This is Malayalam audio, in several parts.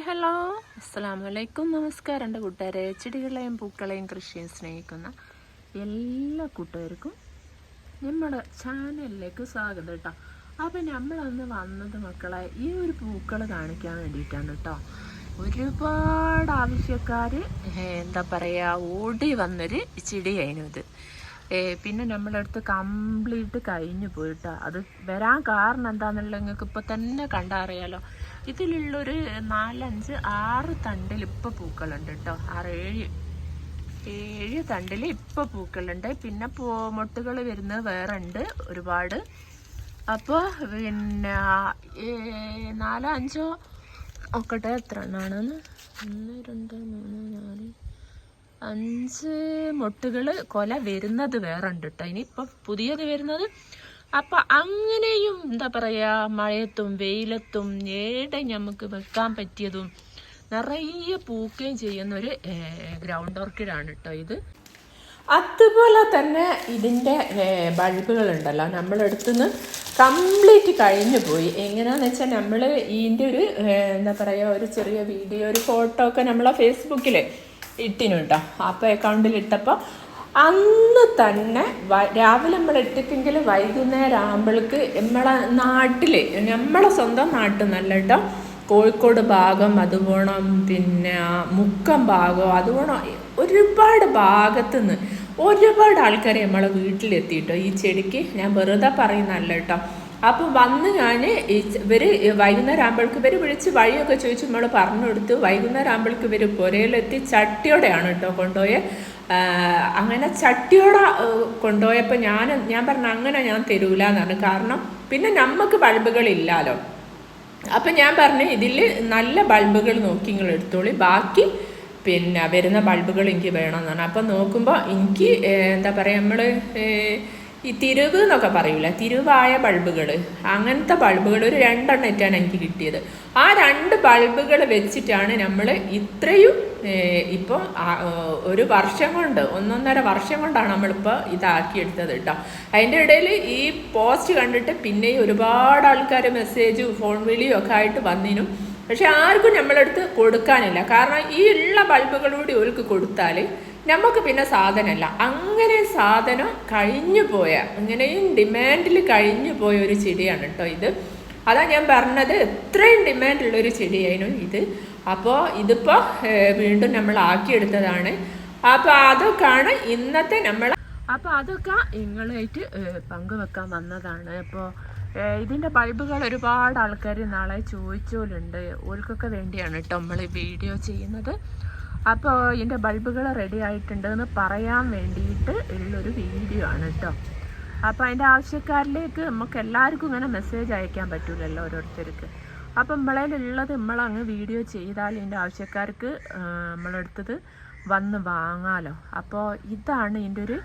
ഹലോ അസ്സാം വലൈക്കും നമസ്കാരം എന്റെ കൂട്ടുകാരെ. ചെടികളെയും പൂക്കളെയും കൃഷിയും സ്നേഹിക്കുന്ന എല്ലാ കൂട്ടുകാർക്കും നമ്മുടെ ചാനലിലേക്ക് സ്വാഗതം കേട്ടോ അപ്പം നമ്മളന്ന് വന്നത് മക്കളെ ഈ ഒരു പൂക്കൾ കാണിക്കാൻ വേണ്ടിയിട്ടാണ് കേട്ടോ ഒരുപാട് ആവശ്യക്കാർ എന്താ പറയുക ഓടി വന്നൊരു ചെടിയായിരുന്നു ഇത്. പിന്നെ നമ്മളെ അടുത്ത് കംപ്ലീറ്റ് കഴിഞ്ഞു പോയിട്ടോ. അത് വരാൻ കാരണം എന്താണെന്നുള്ള നിങ്ങൾക്ക് ഇപ്പോൾ തന്നെ കണ്ടറിയാലോ. ഇതിലുള്ളൊരു നാലഞ്ച് ആറ് തണ്ടിൽ ഇപ്പോൾ പൂക്കളുണ്ട് കേട്ടോ ആറ് ഏഴ് ഏഴ് തണ്ടിൽ ഇപ്പോൾ പൂക്കളുണ്ട്. പിന്നെ പൂ മൊട്ടുകൾ വരുന്നത് വേറെ ഉണ്ട് ഒരുപാട്. അപ്പോൾ പിന്നെ നാലോ അഞ്ചോ നോക്കട്ടെ എത്ര എണ്ണാണെന്ന് ഒന്ന് രണ്ട് മൂന്ന് നാല് അഞ്ച് മൊട്ടുകൾ കൊല വരുന്നത് വേറെ ഉണ്ട് കേട്ടോ ഇനിയിപ്പോൾ പുതിയത് വരുന്നത് അപ്പം അങ്ങനെയും എന്താ പറയുക മഴയത്തും വെയിലത്തും ഏടെ നമുക്ക് വെക്കാൻ പറ്റിയതും നിറയെ പൂക്കുകയും ചെയ്യുന്ന ഒരു ഗ്രൗണ്ട് ഓർക്കിഡാണ് കേട്ടോ ഇത്. അതുപോലെ തന്നെ ഇതിന്റെ ബൾബുകളുണ്ടല്ലോ. നമ്മളെടുത്തുനിന്ന് കംപ്ലീറ്റ് കഴിഞ്ഞു പോയി. എങ്ങനെയാണെന്ന് വെച്ചാൽ നമ്മൾ ഇതിന്റെ ഒരു എന്താ പറയുക ഒരു ചെറിയ വീഡിയോ ഒരു ഫോട്ടോ ഒക്കെ നമ്മളെ ഫേസ്ബുക്കിൽ ഇട്ടിനു കേട്ടോ അപ്പോൾ അക്കൗണ്ടിൽ ഇട്ടപ്പോൾ അന്ന് തന്നെ രാവിലെ നമ്മൾ ഇട്ടിട്ടെങ്കിൽ വൈകുന്നേരം ആകുമ്പോഴേക്ക് നമ്മളെ നാട്ടിൽ നമ്മളെ സ്വന്തം നാട്ടിൽ നല്ല കേട്ടോ കോഴിക്കോട് ഭാഗം അതുപോണം പിന്നെ മുക്കം ഭാഗം അതുപോണം ഒരുപാട് ഭാഗത്തു നിന്ന് ഒരുപാട് ആൾക്കാർ നമ്മളെ വീട്ടിലെത്തിയിട്ടോ ഈ ചെടിക്ക് ഞാൻ വെറുതെ പറയുന്നല്ല കേട്ടോ അപ്പോൾ വന്ന് ഞാൻ ഇവർ വൈകുന്നേരം ആകുമ്പോഴേക്ക് ഇവർ വിളിച്ച് വഴിയൊക്കെ ചോദിച്ച് നമ്മൾ പറഞ്ഞു കൊടുത്തു. വൈകുന്നേരം ആകുമ്പോഴേക്ക് ഇവർ പുരയിലെത്തി ചട്ടിയോടെയാണ് കേട്ടോ കൊണ്ടുപോയെ. അങ്ങനെ ചട്ടിയോടെ കൊണ്ടുപോയപ്പോൾ ഞാൻ ഞാൻ പറഞ്ഞു അങ്ങനെ ഞാൻ തരൂല എന്നാണ് കാരണം പിന്നെ നമുക്ക് ബൾബുകളില്ലല്ലോ. അപ്പം ഞാൻ പറഞ്ഞു ഇതിൽ നല്ല ബൾബുകൾ നോക്കി നിങ്ങൾ എടുത്തോളി. ബാക്കി പിന്നെ വരുന്ന ബൾബുകൾ എനിക്ക് വേണമെന്നാണ് അപ്പം നോക്കുമ്പോൾ എനിക്ക് എന്താ പറയുക നമ്മൾ ഈ തിരുവ് എന്നൊക്കെ പറയൂല? തിരുവായ ബൾബുകൾ അങ്ങനത്തെ ബൾബുകൾ ഒരു രണ്ടെണ്ണം ഇട്ടാണ് എനിക്ക് കിട്ടിയത്. ആ രണ്ട് ബൾബുകൾ വെച്ചിട്ടാണ് നമ്മൾ ഇത്രയും ഇപ്പോൾ ഒരു വർഷം കൊണ്ട് ഒന്നൊന്നര വർഷം കൊണ്ടാണ് നമ്മളിപ്പോൾ ഇതാക്കിയെടുത്തത് കേട്ടോ അതിന്റെ ഇടയിൽ ഈ പോസ്റ്റ് കണ്ടിട്ട് പിന്നെയും ഒരുപാട് ആൾക്കാർ മെസ്സേജും ഫോൺ വിളിയും ഒക്കെ ആയിട്ട് വന്നിനും. പക്ഷെ ആർക്കും നമ്മളെടുത്ത് കൊടുക്കാനില്ല. കാരണം ഈ ഉള്ള ബൾബുകളൂടി ഓർക്ക് കൊടുത്താൽ നമുക്ക് പിന്നെ സാധനമല്ല. അങ്ങനെ സാധനം കഴിഞ്ഞു പോയ അങ്ങനെയും ഡിമാൻഡിൽ കഴിഞ്ഞു പോയ ഒരു ചെടിയാണ് കേട്ടോ ഇത്. അതാ ഞാൻ പറഞ്ഞത് ഡിമാൻഡുള്ള ഒരു ചെടിയായിരുന്നു ഇത്. അപ്പോൾ ഇതിപ്പോൾ വീണ്ടും നമ്മൾ ആക്കിയെടുത്തതാണ്. അപ്പോൾ അതൊക്കെയാണ് ഇന്നത്തെ നമ്മൾ അപ്പോൾ അതൊക്കെ നിങ്ങളായിട്ട് പങ്കുവെക്കാൻ വന്നതാണ്. അപ്പോൾ ഇതിന്റെ ബൾബുകൾ ഒരുപാട് ആൾക്കാർ നാളെ ചോദിച്ചോലുണ്ട്. ഓൾക്കൊക്കെ വേണ്ടിയാണ് കേട്ടോ നമ്മൾ വീഡിയോ ചെയ്യുന്നത്. അപ്പോൾ ഇതിന്റെ ബൾബുകൾ റെഡി ആയിട്ടുണ്ട് എന്ന് പറയാൻ വേണ്ടിയിട്ട് ഉള്ളൊരു വീഡിയോ ആണ് കേട്ടോ അപ്പോൾ അതിന്റെ ആവശ്യക്കാരിലേക്ക് നമുക്ക് എല്ലാവർക്കും ഇങ്ങനെ മെസ്സേജ് അയക്കാൻ പറ്റൂലല്ലോ ഓരോരുത്തർക്ക്. അപ്പം നമ്മളതിലുള്ളത് നമ്മളങ്ങ് വീഡിയോ ചെയ്താൽ ഇതിന്റെ ആവശ്യക്കാർക്ക് നമ്മളെടുത്തത് വന്ന് വാങ്ങാലോ. അപ്പോൾ ഇതാണ് ഇതിന്റെ ഒരു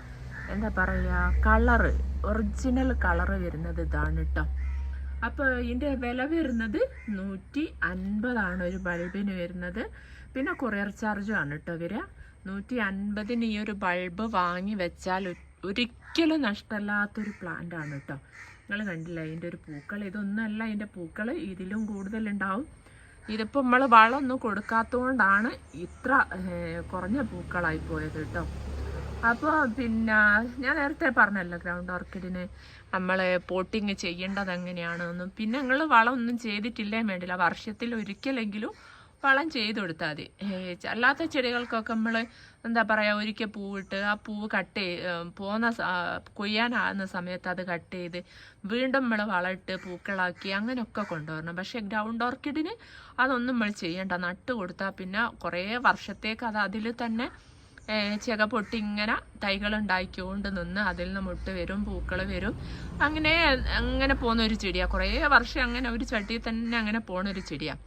എന്താ പറയുക കളറ് ഒറിജിനൽ കളറ് വരുന്നത് ഇതാണ് കേട്ടോ അപ്പോൾ ഇതിന്റെ വില വരുന്നത് നൂറ്റി അൻപതാണ് ഒരു ബൾബിന് വരുന്നത്. പിന്നെ കൊറിയർ ആണ് കേട്ടോ വരിക. നൂറ്റി അൻപതിന് ഈ ഒരു ബൾബ് വാങ്ങി വെച്ചാൽ ഒരിക്കലും നഷ്ടമല്ലാത്തൊരു പ്ലാന്റ് ആണ് കേട്ടോ നിങ്ങൾ കണ്ടില്ല അതിന്റെ ഒരു പൂക്കൾ. ഇതൊന്നല്ല അതിന്റെ പൂക്കൾ ഇതിലും കൂടുതലുണ്ടാവും. ഇതിപ്പോൾ നമ്മൾ വളമൊന്നും കൊടുക്കാത്തതുകൊണ്ടാണ് ഇത്ര കുറഞ്ഞ പൂക്കളായി പോയത് കേട്ടോ അപ്പോൾ പിന്നെ ഞാൻ നേരത്തെ പറഞ്ഞല്ലോ ഗ്രൗണ്ട് ഓർക്കിഡിന് നമ്മൾ പോട്ടിങ് ചെയ്യേണ്ടത് എങ്ങനെയാണെന്നും. പിന്നെ നിങ്ങൾ വളമൊന്നും ചെയ്തിട്ടില്ലേ വേണ്ടില്ല. വർഷത്തിൽ ഒരിക്കലെങ്കിലും വളം ചെയ്ത് കൊടുത്താൽ മതി. അല്ലാത്ത ചെടികൾക്കൊക്കെ നമ്മൾ എന്താ പറയുക ഒരിക്കൽ പൂവിട്ട് ആ പൂവ് കട്ട് ചെയ്ത് പോകുന്ന കൊയ്യാനാകുന്ന സമയത്ത് അത് കട്ട് ചെയ്ത് വീണ്ടും നമ്മൾ വളമിട്ട് പൂക്കളാക്കി അങ്ങനെയൊക്കെ കൊണ്ടുവരണം. പക്ഷേ ഗ്രൗണ്ട് ഓർക്കിഡിന് അതൊന്നും നമ്മൾ ചെയ്യേണ്ട നട്ട് കൊടുത്താൽ പിന്നെ കുറേ വർഷത്തേക്ക് അത് അതിൽ തന്നെ ചിക പൊട്ടി ഇങ്ങനെ തൈകൾ ഉണ്ടാക്കിക്കൊണ്ട് നിന്ന് അതിൽ നിന്ന് മുട്ട് വരും പൂക്കൾ വരും. അങ്ങനെ അങ്ങനെ പോകുന്ന ഒരു ചെടിയാണ് കുറേ വർഷം അങ്ങനെ ഒരു ചട്ടിയിൽ തന്നെ അങ്ങനെ പോകുന്ന ഒരു ചെടിയാണ്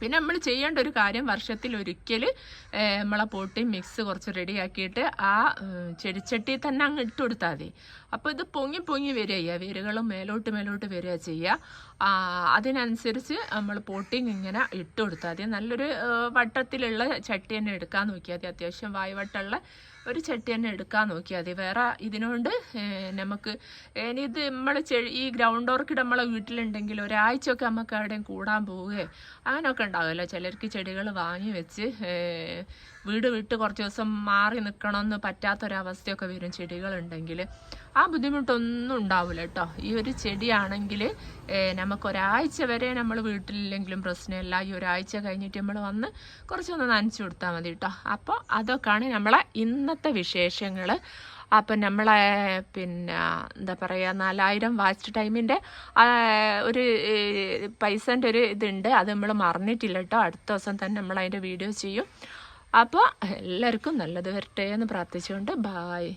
പിന്നെ നമ്മൾ ചെയ്യേണ്ട ഒരു കാര്യം വർഷത്തിൽ ഒരിക്കൽ നമ്മളെ പോട്ടി മിക്സ് കുറച്ച് റെഡിയാക്കിയിട്ട് ആ ചെടിച്ചട്ടി തന്നെ അങ്ങ് ഇട്ട് കൊടുത്താൽ മതി. അപ്പോൾ ഇത് പൊങ്ങി പൊങ്ങി വരിക ചെയ്യുക വേരുകളും മേലോട്ട് മേലോട്ട് വരിക ചെയ്യുക അതിനനുസരിച്ച് നമ്മൾ പോട്ടിങ് ഇങ്ങനെ ഇട്ട് കൊടുത്താൽ മതി. നല്ലൊരു വട്ടത്തിലുള്ള ചട്ടി തന്നെ എടുക്കാൻ നോക്കിയാൽ മതി. അത്യാവശ്യം വായുവട്ടമുള്ള ഒരു ചട്ടി തന്നെ എടുക്കാൻ നോക്കിയാൽ മതി വേറെ ഇതിനോണ്ട് നമുക്ക് ഇനി ഇത് നമ്മൾ ഈ ഗ്രൗണ്ട് ഓർക്കിഡ് നമ്മളെ വീട്ടിലുണ്ടെങ്കിൽ ഒരാഴ്ചയൊക്കെ നമുക്ക് എവിടെയും കൂടാൻ പോവുകയോ അങ്ങനെയൊക്കെ ഉണ്ടാവുമല്ലോ. ചിലർക്ക് ചെടികൾ വാങ്ങി വെച്ച് വീട് വിട്ട് കുറച്ച് ദിവസം മാറി നിൽക്കണമെന്ന് പറ്റാത്തൊരവസ്ഥയൊക്കെ വരും ചെടികളുണ്ടെങ്കിൽ ആ ബുദ്ധിമുട്ടൊന്നും ഉണ്ടാവില്ല കേട്ടോ ഈ ഒരു ചെടിയാണെങ്കിൽ നമുക്ക് ഒരാഴ്ച വരെ നമ്മൾ വീട്ടിലില്ലെങ്കിലും പ്രശ്നമില്ല. ഈ ഒരാഴ്ച കഴിഞ്ഞിട്ട് നമ്മൾ വന്ന് കുറച്ചൊന്ന് നനച്ചു കൊടുത്താൽ മതി കേട്ടോ അപ്പോൾ അതൊക്കെയാണ് നമ്മളെ ഇന്നത്തെ വിശേഷങ്ങൾ അപ്പം നമ്മളെ പിന്നെ എന്താ പറയുക നാലായിരം വാച്ച് ടൈമിന്റെ ഒരു പൈസന്റെ ഒരു ഇതുണ്ട്. അത് നമ്മൾ മറന്നിട്ടില്ല കേട്ടോ അടുത്ത ദിവസം തന്നെ നമ്മൾ അതിന്റെ വീഡിയോ ചെയ്യും. അപ്പോൾ എല്ലാവർക്കും നല്ലത് വരട്ടെ എന്ന് പ്രാർത്ഥിച്ചുകൊണ്ട് ബായ്